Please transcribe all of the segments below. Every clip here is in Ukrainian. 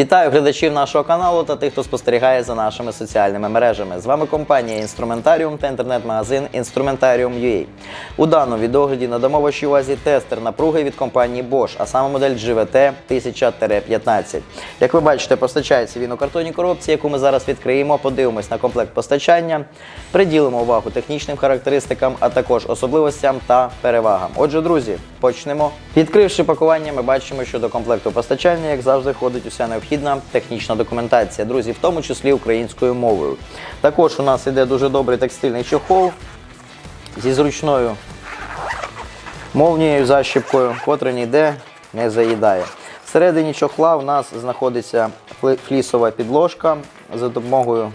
Вітаю глядачів нашого каналу та тих, хто спостерігає за нашими соціальними мережами. З вами компанія Інструментаріум та інтернет-магазин Instrumentarium.ua. У даному відогляді надамо вашій увазі тестер напруги від компанії Bosch, а саме модель GVT 1000-15. Як ви бачите, постачається він у картонній коробці, яку ми зараз відкриємо, подивимось на комплект постачання, приділимо увагу технічним характеристикам, а також особливостям та перевагам. Отже, друзі, почнемо. Відкривши пакування, ми бачимо, що до комплекту постачання, як завжди, входить уся необхідна технічна документація, друзі, в тому числі українською мовою. Також у нас іде дуже добрий текстильний чохол зі зручною мовнією защіпкою, котра ніде не заїдає. Всередині чохла у нас знаходиться флісова підложка, за допомогою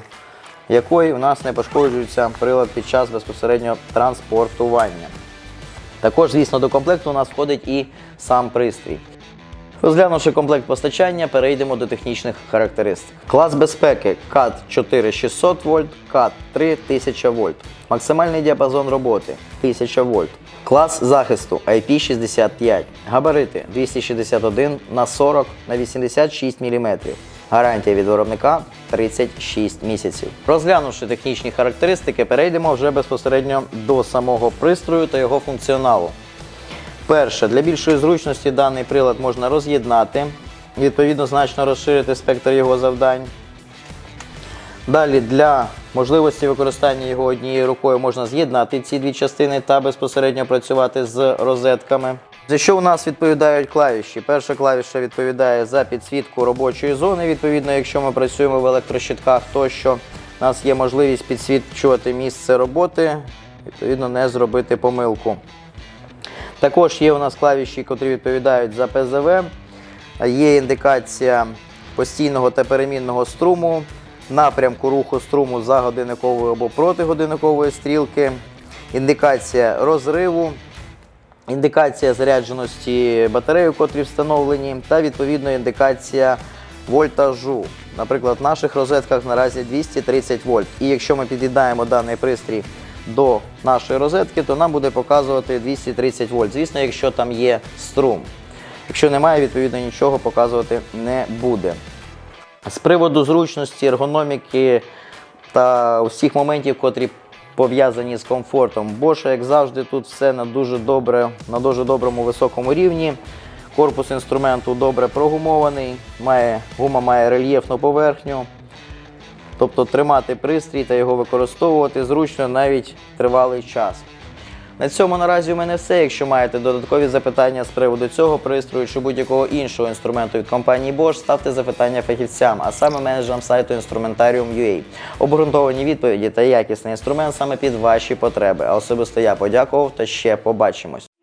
якої у нас не пошкоджується прилад під час безпосереднього транспортування. Також, звісно, до комплекту у нас входить і сам пристрій. Розглянувши комплект постачання, перейдемо до технічних характеристик. Клас безпеки CAT 4600 вольт, CAT 3000 вольт. Максимальний діапазон роботи 1000 вольт. Клас захисту IP65. Габарити 261 на 40 на 86 мм. Гарантія від виробника 36 місяців. Розглянувши технічні характеристики, перейдемо вже безпосередньо до самого пристрою та його функціоналу. Перше, для більшої зручності даний прилад можна роз'єднати, відповідно, значно розширити спектр його завдань. Далі для можливості використання його однією рукою можна з'єднати ці дві частини та безпосередньо працювати з розетками. За що у нас відповідають клавіші? Перша клавіша відповідає за підсвітку робочої зони. Відповідно, якщо ми працюємо в електрощитках, тощо у нас є можливість підсвічувати місце роботи, відповідно, не зробити помилку. Також є у нас клавіші, котрі відповідають за ПЗВ. Є індикація постійного та перемінного струму, напрямку руху струму за годинниковою або проти годинникової стрілки, індикація розриву, індикація зарядженості батареї, котрі встановлені, та відповідно індикація вольтажу. Наприклад, в наших розетках наразі 230 вольт. І якщо ми під'єднаємо даний пристрій до нашої розетки, то нам буде показувати 230 вольт. Звісно, якщо там є струм. Якщо немає, відповідно нічого показувати не буде. З приводу зручності, ергономіки та усіх моментів, котрі пов'язані з комфортом. Bosch, як завжди, тут все на дуже добре, на дуже доброму високому рівні. Корпус інструменту добре прогумований, має, гума має рельєфну поверхню. Тобто тримати пристрій та його використовувати зручно навіть тривалий час. На цьому наразі у мене все. Якщо маєте додаткові запитання з приводу цього пристрою чи будь-якого іншого інструменту від компанії Bosch, ставте запитання фахівцям, а саме менеджерам сайту Instrumentarium.ua. Обґрунтовані відповіді та якісний інструмент саме під ваші потреби. А особисто я подякував та ще побачимось.